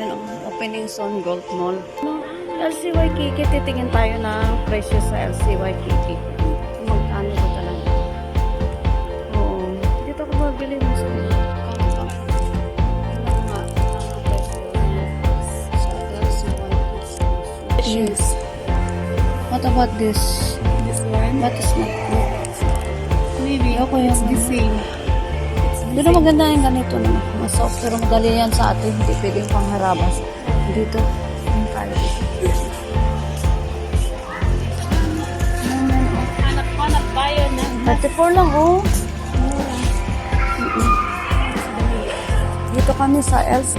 Ayun, ang opening zone Gold Mall. No, LC Waikiki, titingin tayo ng presyo sa LC Waikiki. Kung magkano ba talaga. Oo. Dito ako mabili ng school. Yes. What about this? This one? What is that? Maybe. Okay, it's the same. Pero maganda yung ganito na mas soft pero madali yan sa atin. Hindi pwedeng pangharabas dito yung tayo. Hanap-hanap tayo na. 34 lang oh. Dito kami sa Els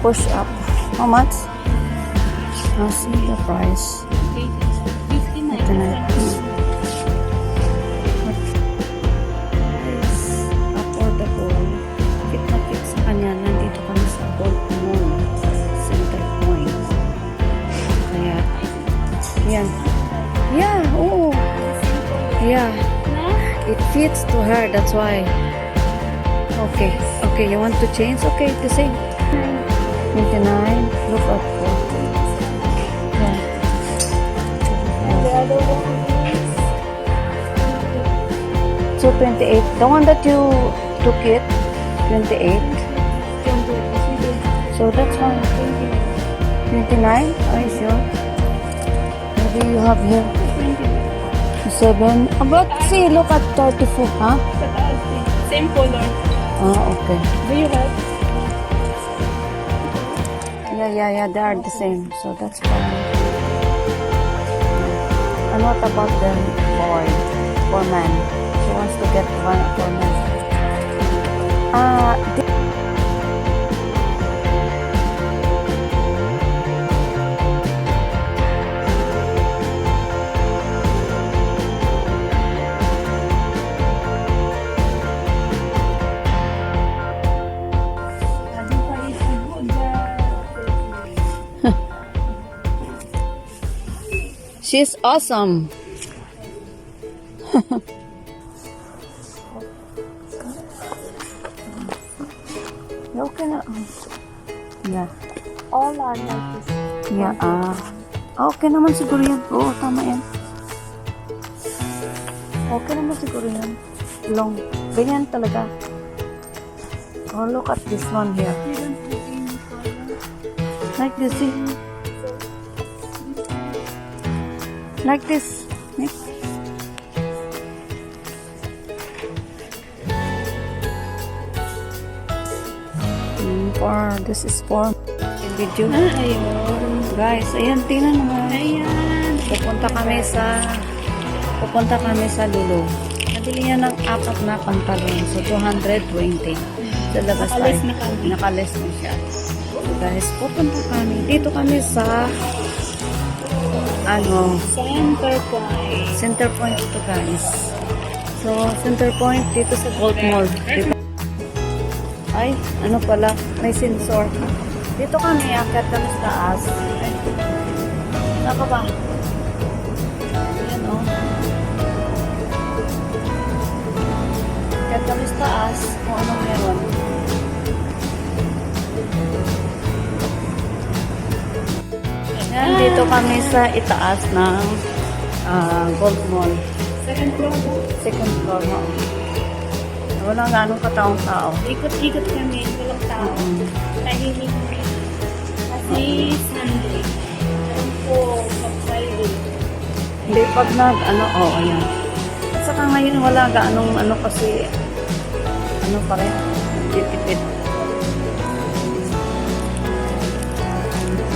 Push up. How much? I'll see the price. 59. Ito na. Affordable. Fit na fit sa kanya. Nandito kami sa Gold Mall. Center Point. Kaya. Yeah, oo. Yeah. It fits to her, that's why. Okay, okay, you want to change? Okay, the same. 29, look at 40. Yeah. The other one So 28, the one that you took it, 28. So that's fine. 29, are you sure? Maybe you have here 7. But see, look at 34, huh? Same color. Ah, okay. Do you have? Yeah, yeah, yeah, they are the same. So that's fine. And what about the boy? For man. She wants to get one for man. Ah, she's awesome. Okay na. Yeah. All are like this. Yeah, ah. Okay naman siguro yan. Oo, tama yan. Okay naman siguro yan. Long. Ganyan talaga. Oh, look at this one here. Like this, see? Like this. Nick. Mm, for, this is for video. Ah, ayun. Guys, ayan, tingnan mo. Ayan. Pupunta kami sa pupunta kami sa Lulu. Nabili niya ng apat na pantalon. So, 220. Sa labas tayo. Nakalis na kami. Nakalis na siya. So, guys, pupunta kami. Dito kami sa ano, Center point. center point ito, guys. So, center point dito sa Gold Mall. Dito. Ay, ano pala, may sensor. Dito kami, akit kami sa taas. Saka ba? Ayan, oh. Akit kami sa taas kung anong meron. Ayan, dito kami sa itaas ng ah, Gold Mall. Second floor. Second floor mo. Wala ganong kataong tao. Ikot-ikot kami. Walang tao. Mm. Tahimik kami. Kasi Sunday. Alam ko, mag-Friday. Hindi pag nag, ano, oo, oh, ayan. At saka ngayon wala gaanong ano kasi, ano pa rin, titipid.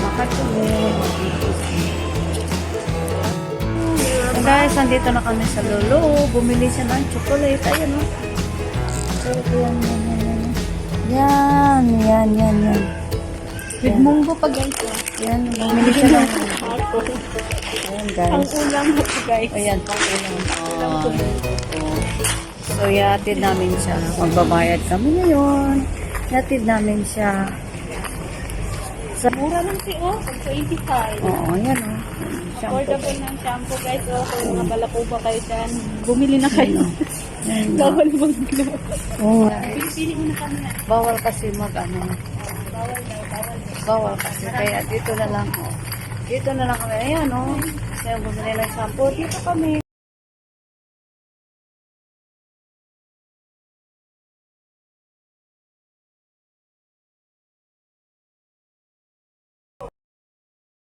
Bakit kami? Guys, nandito na kami sa Lolo. Bumili siya ng chocolate. Ayan o. So, yan, yan, yan, yan. Yan, yan, yan. With munggo pa guys. ah. Yan, bumili siya ng... Ayan Ang guys. ulam ko guys. Ayan, pakulang. Oh, so, yatid namin siya. Magbabayad kami ngayon. Yatid namin siya. Sa, Mura lang si oh, pag 25. oo, yan o. Shampoo. Affordable ng shampoo guys. Oh, kung mga balakuba kayo dyan, bumili na kayo. Yan o. Bawal mag-glow. Oo. Pili mo na kami. Bawal kasi mag ano. Bawal daw, bawal. Bawal kasi. Kaya dito na lang. Oh. Dito na lang kami. Ayan o. Kasi bumili ng shampoo. Dito kami.